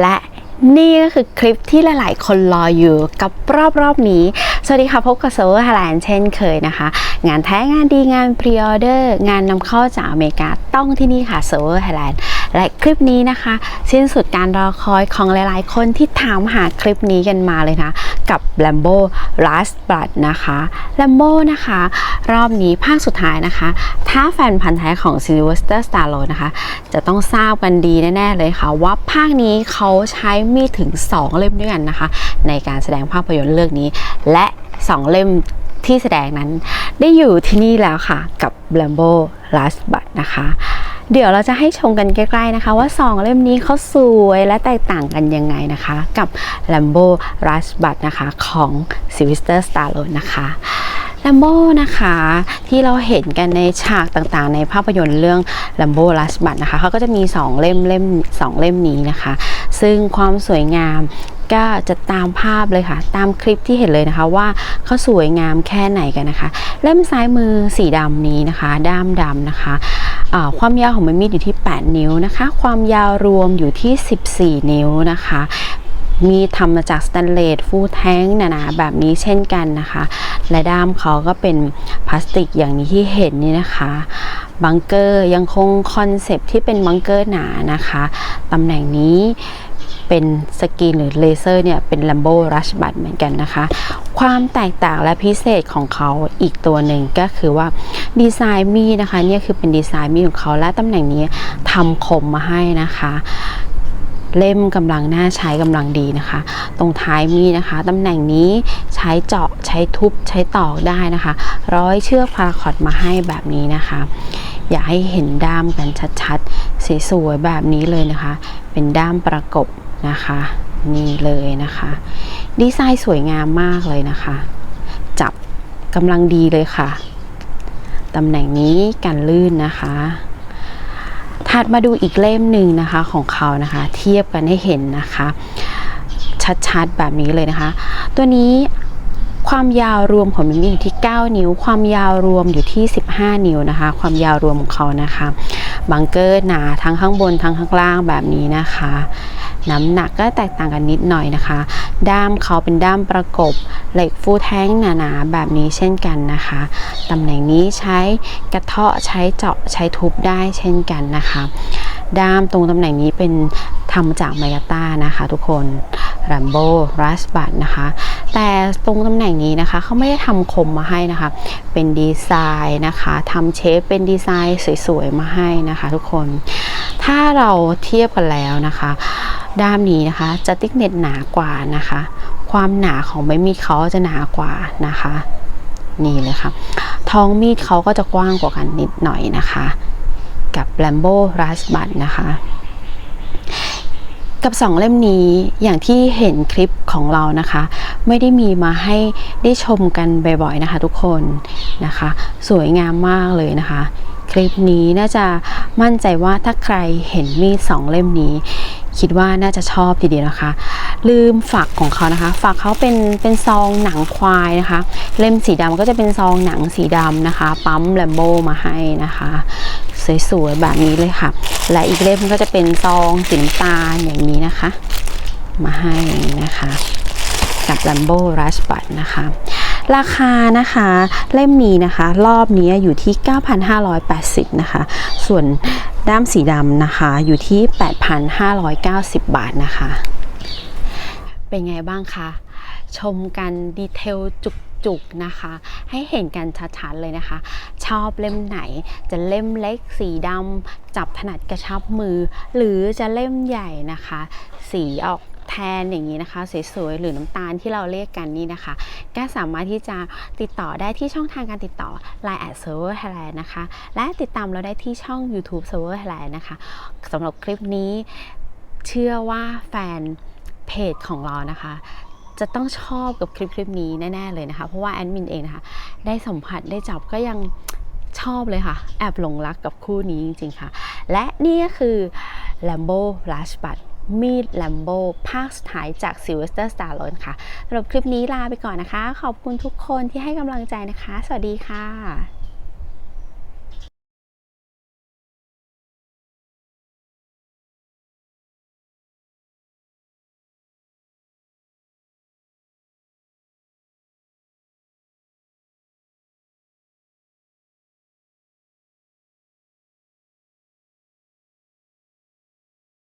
และนี่ก็คือคลิปที่หลาย ๆ คนรออยู่กับรอบรอบๆนี้ สวัสดีค่ะ พบกับ Server Thailand เช่นเคยนะคะ งานแท้งานดีงานพรีออเดอร์ งานนำเข้าจากอเมริกาต้องที่นี่ค่ะ Server Thailand และคลิปนี้นะคะ สิ้นสุดการรอคอยของหลาย ๆ คนที่ถามหาคลิปนี้กันมาเลยนะ กับ Lambo Last Blood นะคะ Lambo นะคะ รอบนี้ภาคสุดท้ายนะคะ ถ้าแฟนพันธ์แท้ของ Sylvester Stallone นะคะ จะต้องทราบกันดีแน่ ๆ เลยค่ะ ว่าภาคนี้เขาใช้มีดถึง 2 เล่มด้วยกันนะคะ ในการแสดงภาพยนตร์เรื่องนี้ และ 2 เล่มที่แสดงนั้น ได้อยู่ที่นี่แล้วค่ะกับ Lambo Last Blood นะคะ เดี๋ยวเราจะให้ชมกันใกล้ๆนะคะ ว่า 2 เล่มนี้เขาสวยและแตกต่างกันยังไงนะคะ กับ Lambo Last Blood นะคะของ Sylvester Stallone นะคะ Lambo นะคะที่เราเห็นกันในฉากต่างๆ ในภาพยนตร์เรื่อง Lambo Last Blood นะคะเขาก็จะมี 2 เล่มเล่ม2เล่มนี้นะคะ ซึ่งความสวยงามก็จะตามภาพเลยค่ะ ตามคลิปที่เห็นเลยนะคะว่าเขาสวยงามแค่ไหนกันนะคะ เล่มซ้ายมือสีดำนี้นะคะ ด้ามดำนะคะ ความยาวของใบมีดอยู่ที่ 8 นิ้วนะคะ ความยาวรวมอยู่ที่ 14 นิ้วนะคะมีทำมาจากสแตนเลสฟูแท้งหนาๆแบบนี้เช่นกันนะคะ และด้ามเขาก็เป็นพลาสติกอย่างนี้ที่เห็นนี่นะคะบังเกอร์ยังคงคอนเซปที่เป็นบังเกอร์หนานะคะตำแหน่งนี้เป็นสกรีนหรือเลเซอร์เนี่ยเป็น Lambo Rush b u t เหมือนกันนะคะ ความแตกต่างและพิเศษของเขาอีกตัวหนึ่งก็คือว่าดีไซน์มีดนะคะเนี่ยคือเป็นดีไซน์มีดของเขาและตำแหน่งนี้ทำคมมาให้นะคะเล่มกำลังน่าใช้กำลังดีนะคะ ตรงท้ายมีนะคะตำแหน่งนี้ใช้เจาะใช้ทุบใช้ตอกได้นะคะ ร้อยเชือกพาราคอตมาให้แบบนี้นะคะ อยากให้เห็นด้ามกันชัดๆสวยๆแบบนี้เลยนะคะ เป็นด้ามประกบนะคะนี่เลยนะคะ ดีไซน์สวยงามมากเลยนะคะ จับกำลังดีเลยค่ะ ตำแหน่งนี้กันลื่นนะคะ ถัดมาดูอีกเล่มหนึ่งนะคะของเขานะคะ เทียบกันให้เห็นนะคะ ชัดๆแบบนี้เลยนะคะ ตัวนี้ความยาวรวมของมันอยู่ที่ 9 นิ้ว ความยาวรวมอยู่ที่ 15 นิ้วนะคะ ความยาวรวมของเขานะคะ บังเกอร์หนาทั้งข้างบนทั้งข้างล่างแบบนี้นะคะ น้ำหนักก็แตกต่างกันนิดหน่อยนะคะ ด้ามเขาเป็นด้ามประกบเหล็กฟูแท้งหนาๆแบบนี้เช่นกันนะคะตำแหน่งนี้ใช้กระเทาะใช้เจาะใช้ทุบได้เช่นกันนะคะ ด้ามตรงตำแหน่งนี้เป็นทำจากไมกาต้านะคะ ทุกคน Rambo r a s b u t นะคะ แต่ตรงตำแหน่งนี้นะคะเขาไม่ได้ทำคมมาให้นะคะ เป็นดีไซน์นะคะทำเชฟเป็นดีไซน์สวยๆมาให้นะคะ ทุกคน ถ้าเราเทียบกันแล้วนะคะ ด้ามนี้นะคะ จะติ๊กเน็ตหนากว่านะคะ ความหนาของใบมีดเขาจะหนากว่านะคะ นี่เลยค่ะ ท้องมีดเขาก็จะกว้างกว่ากันนิดหน่อยนะคะ กับ Lambo r a s b u t นะคะกับ2เล่มนี้อย่างที่เห็นคลิปของเรานะคะ ไม่ได้มีมาให้ได้ชมกันบ่อยๆนะคะทุกคนนะคะ สวยงามมากเลยนะคะ คลิปนี้น่าจะมั่นใจว่าถ้าใครเห็นมีดสองเล่มนี้ คิดว่าน่าจะชอบทีเดียวนะคะ ลืมฝักของเขานะคะ ฝักเขาเป็นเป็นซองหนังควายนะคะ เล่มสีดำก็จะเป็นซองหนังสีดำนะคะ ปั๊มแลมโบมาให้นะคะสวยๆแบบนี้เลยค่ะ และอีกเล่มก็จะเป็นซองสีน้ำตาลอย่างนี้นะคะ มาให้นะคะ กับ Lambo Rush b u t นะคะ ราคานะคะเล่มนี้นะคะ รอบนี้อยู่ที่ 9,580 นะคะ ส่วนด้ามสีดำนะคะ อยู่ที่ 8,590 บาทนะคะ เป็นไงบ้างคะชมกันดีเทลจุกๆนะคะ ให้เห็นกันชัดๆเลยนะคะ ชอบเล่มไหนจะเล่มเล็กสีดำจับถนัดกระชับมือ หรือจะเล่มใหญ่นะคะ สีออก นอย่างนี้นะคะ สวยๆ หรือน้ำตาลที่เราเรียกกันนี่นะคะ ก็สามารถที่จะติดต่อได้ที่ช่องทางการติดต่อ Line at Server Thailand นะคะ และติดตามเราได้ที่ช่อง YouTube Server Thailand นะคะสำหรับคลิปนี้เชื่อว่าแฟนเพจของเรานะคะจะต้องชอบกับคลิปคลิปนี้แน่ๆเลยนะคะ เพราะว่าแอดมินเองนะคะ ได้สัมผัสได้จับก็ยังชอบเลยค่ะ แอบหลงรักกับคู่นี้จริงๆค่ะ และนี่ก็คือ Lambo Rush b u t มีดลัมโบภาคสุดท้ายจากซิวิสเตอร์สตาลอนค่ะสำหรับคลิปนี้ลาไปก่อนนะคะ ขอบคุณทุกคนที่ให้กำลังใจนะคะ สวัสดีค่ะ